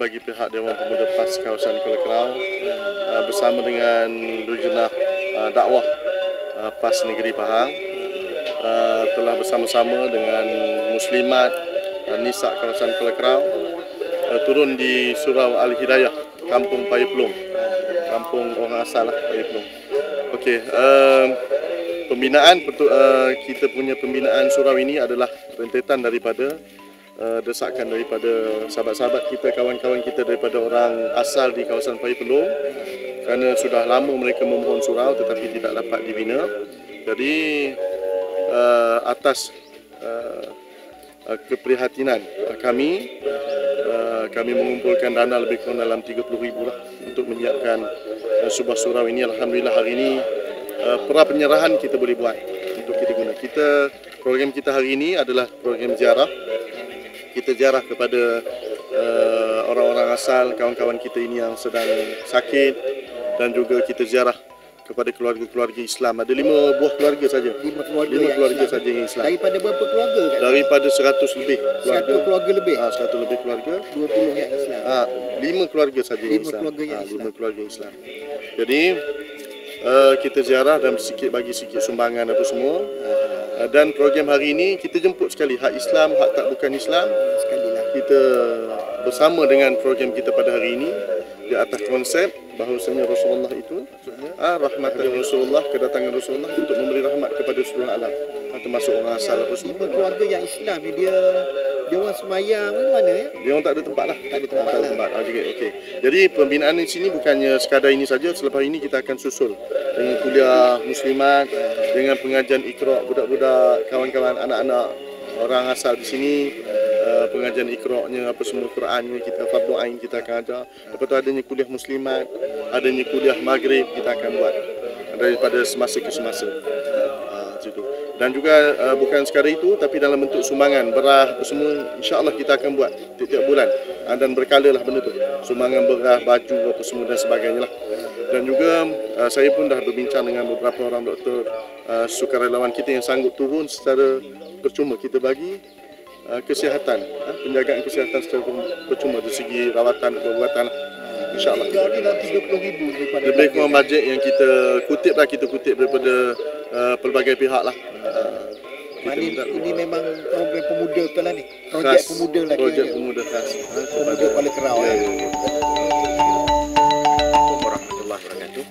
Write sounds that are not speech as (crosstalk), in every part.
bagi pihak Dewan Pemuda PAS kawasan Kuala Kerau uh, bersama dengan Lujnah uh, dakwah uh, PAS Negeri Pahang uh, telah bersama-sama dengan muslimat uh, nisa kawasan Kuala Kerau uh, turun di Surau Al Hidayah Kampung Payapelung kampung orang asal lah Payapelung. Okey, uh, pembinaan uh, kita punya pembinaan surau ini adalah rentetan daripada uh, desakan daripada sahabat-sahabat kita, kawan-kawan kita daripada orang asal di kawasan Pai Pelung kerana sudah lama mereka memohon surau tetapi tidak dapat dibina. Jadi uh, atas uh, uh, keprihatinan uh, kami uh, kami mengumpulkan dana lebih kurang dalam 30,000 lah untuk menyiapkan uh, sebuah surau ini. Alhamdulillah hari ini uh, pra penyerahan kita boleh buat untuk kita guna. Kita program kita hari ini adalah program ziarah. Kita ziarah kepada uh, orang-orang asal, kawan-kawan kita ini yang sedang sakit dan juga kita ziarah kepada keluarga-keluarga Islam. Ada lima buah keluarga saja. Lima keluarga, lima yang keluarga Islam. saja yang Islam. Daripada berapa keluarga kan? Daripada seratus lebih Satu keluarga lebih. Ah, seratus lebih keluarga. 20 yang Islam. Ah, lima keluarga saja yang Lima Islam. keluarga yang Islam. Lima keluarga Islam. Jadi uh, kita ziarah dan sikit bagi sikit sumbangan apa semua. Uh, dan program hari ini kita jemput sekali hak Islam, hak tak bukan Islam. Sekali lah. Kita bersama dengan program kita pada hari ini di atas konsep bahawasanya Rasulullah itu ah, rahmat Rasulullah, kedatangan Rasulullah untuk memberi rahmat kepada seluruh alam. Ah, termasuk orang asal apa semua. Keluarga yang Islam dia dia orang semayang ke mana ya? Dia orang tak ada tempat lah. Tak ada tempat Tak ada lah. tempat. Ah, okay, okay. Jadi pembinaan di sini bukannya sekadar ini saja. Selepas ini kita akan susul dengan kuliah muslimat, dengan pengajian ikra budak-budak, kawan-kawan anak-anak orang asal di sini. Uh, pengajian ikra-nya apa semua Qurannya kita fardu ain kita akan ajar. Lepas tu adanya kuliah muslimat, adanya kuliah maghrib kita akan buat daripada semasa ke semasa. Dan juga uh, bukan sekadar itu tapi dalam bentuk sumbangan berah apa semua insya-Allah kita akan buat tiap-tiap bulan uh, dan berkala lah benda tu. Sumbangan berah, baju apa semua dan sebagainya lah. Dan juga uh, saya pun dah berbincang dengan beberapa orang doktor uh, sukarelawan kita yang sanggup turun secara percuma kita bagi uh, kesihatan, uh, penjagaan kesihatan secara percuma dari segi rawatan perubatan lah. InsyaAllah. Jadi dalam 30 ribu daripada Lebih kurang bajet yang kita kutip lah, kita kutip daripada uh, pelbagai pihak lah. Uh, kita Mana minta ini memang program pemuda betul lah ni. Projek khas, pemuda lah Projek kiranya. pemuda khas. Ha, Pemuda Kuala Kerau, Ya, eh. ya, ya. Assalamualaikum warahmatullahi wabarakatuh.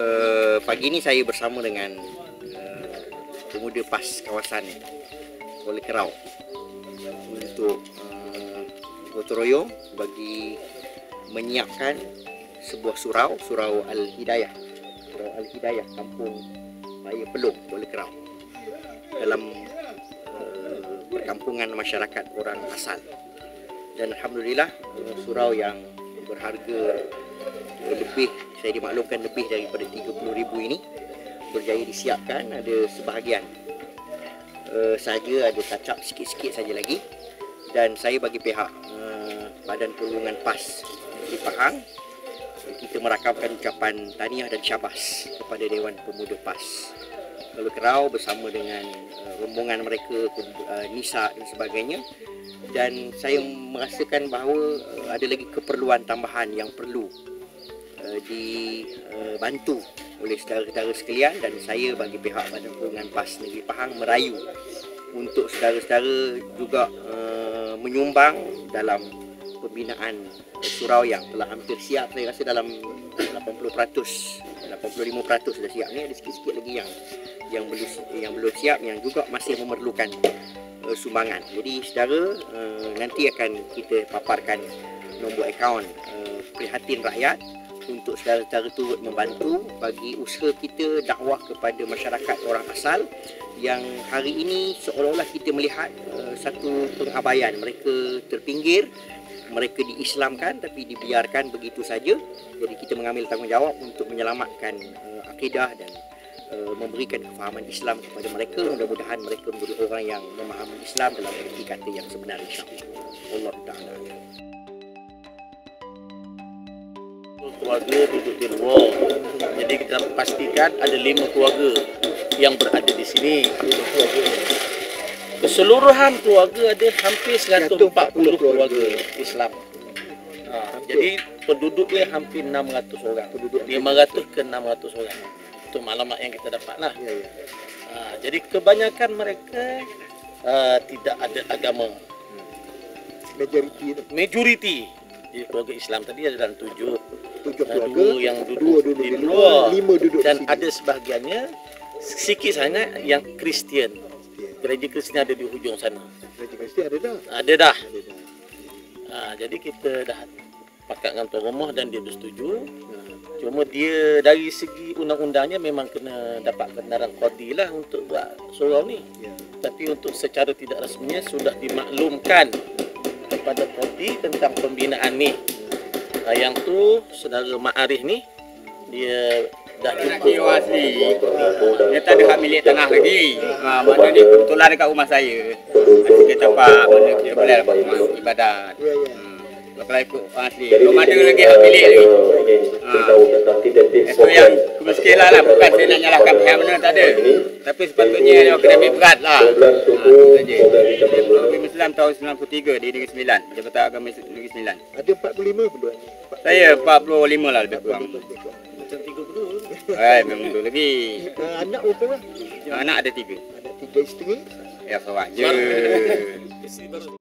Uh, pagi ini saya bersama dengan uh, pemuda PAS kawasan Kuala Kerau untuk uh, gotong royong bagi menyiapkan sebuah surau, surau Al Hidayah, surau Al Hidayah kampung Raya Pelung Kuala Kerau dalam uh, perkampungan masyarakat orang asal. Dan alhamdulillah uh, surau yang berharga uh, lebih saya dimaklumkan lebih daripada 30,000 ini berjaya disiapkan. Ada sebahagian uh, saja ada up sikit-sikit saja lagi. Dan saya bagi pihak uh, Badan Perhubungan PAS di Pahang kita merakamkan ucapan tahniah dan syabas kepada Dewan Pemuda PAS. Kuala Kerau bersama dengan uh, rombongan mereka uh, Nisa dan sebagainya. Dan saya merasakan bahawa uh, ada lagi keperluan tambahan yang perlu uh, dibantu oleh saudara-saudara sekalian dan saya bagi pihak Badan Perhubungan PAS Negeri Pahang merayu untuk saudara-saudara juga uh, menyumbang dalam pembinaan surau yang telah hampir siap saya rasa dalam 80% 85% sudah siap ni ada sikit-sikit lagi yang yang belum yang belum siap yang juga masih memerlukan uh, sumbangan. Jadi saudara uh, nanti akan kita paparkan nombor akaun uh, prihatin rakyat untuk saudara-saudara turut membantu bagi usaha kita dakwah kepada masyarakat orang asal yang hari ini seolah-olah kita melihat uh, satu pengabaian mereka terpinggir mereka diislamkan tapi dibiarkan begitu saja jadi kita mengambil tanggungjawab untuk menyelamatkan uh, akidah dan uh, memberikan kefahaman Islam kepada mereka mudah-mudahan mereka menjadi orang yang memahami Islam dalam erti kata yang sebenar insyaAllah Allah Ta'ala keluarga duduk di luar. Jadi kita pastikan ada lima keluarga yang berada di sini. Keseluruhan keluarga ada hampir 140 keluarga Islam. Ha, jadi penduduknya hampir 600 orang. Penduduk 500 ke 600 orang. Itu maklumat yang kita dapat lah. Ya, ya. Ha, jadi kebanyakan mereka uh, tidak ada agama. Majoriti. Majoriti di keluarga Islam tadi ada dalam tujuh. Tujuh Uh, keluarga. dua yang duduk, dua duduk di luar. luar. Lima duduk Dan di sini. ada sebahagiannya sikit sangat yang Kristian. Ya. Gereja Kristian ada di hujung sana. Gereja Kristian ada dah. Ada dah. Ada dah. Ha, jadi kita dah pakat dengan tuan rumah dan dia bersetuju. Cuma dia dari segi undang-undangnya memang kena dapat kebenaran qadi lah untuk buat surau ni. Ya. Tapi untuk secara tidak rasminya sudah dimaklumkan kepada qadi tentang pembinaan ni. Ha, yang tu saudara Ma'arif ni dia dah orang asli Dia tak ada hak milik tanah lagi ha, Mana ni kebetulan dekat rumah saya Ada sikit tapak Mana kita boleh dapat rumah ibadat Ya, ya. hmm. Kalau ikut orang asli Belum ada lagi hak milik lagi ha. Itu yang kemiskinan lah Bukan saya nak nyalahkan pihak mana tak ada Tapi sepatutnya dia kena ambil berat lah ha, Islam tahun 93 di Negeri Sembilan Jabatan Agama Negeri Sembilan Ada 45 penduduk ni. Saya 45 lah lebih kurang. Eh memang tu lagi. Uh, anak berapa lah? Anak ada tiga. Anak tiga isteri. Ya seorang. Je (laughs)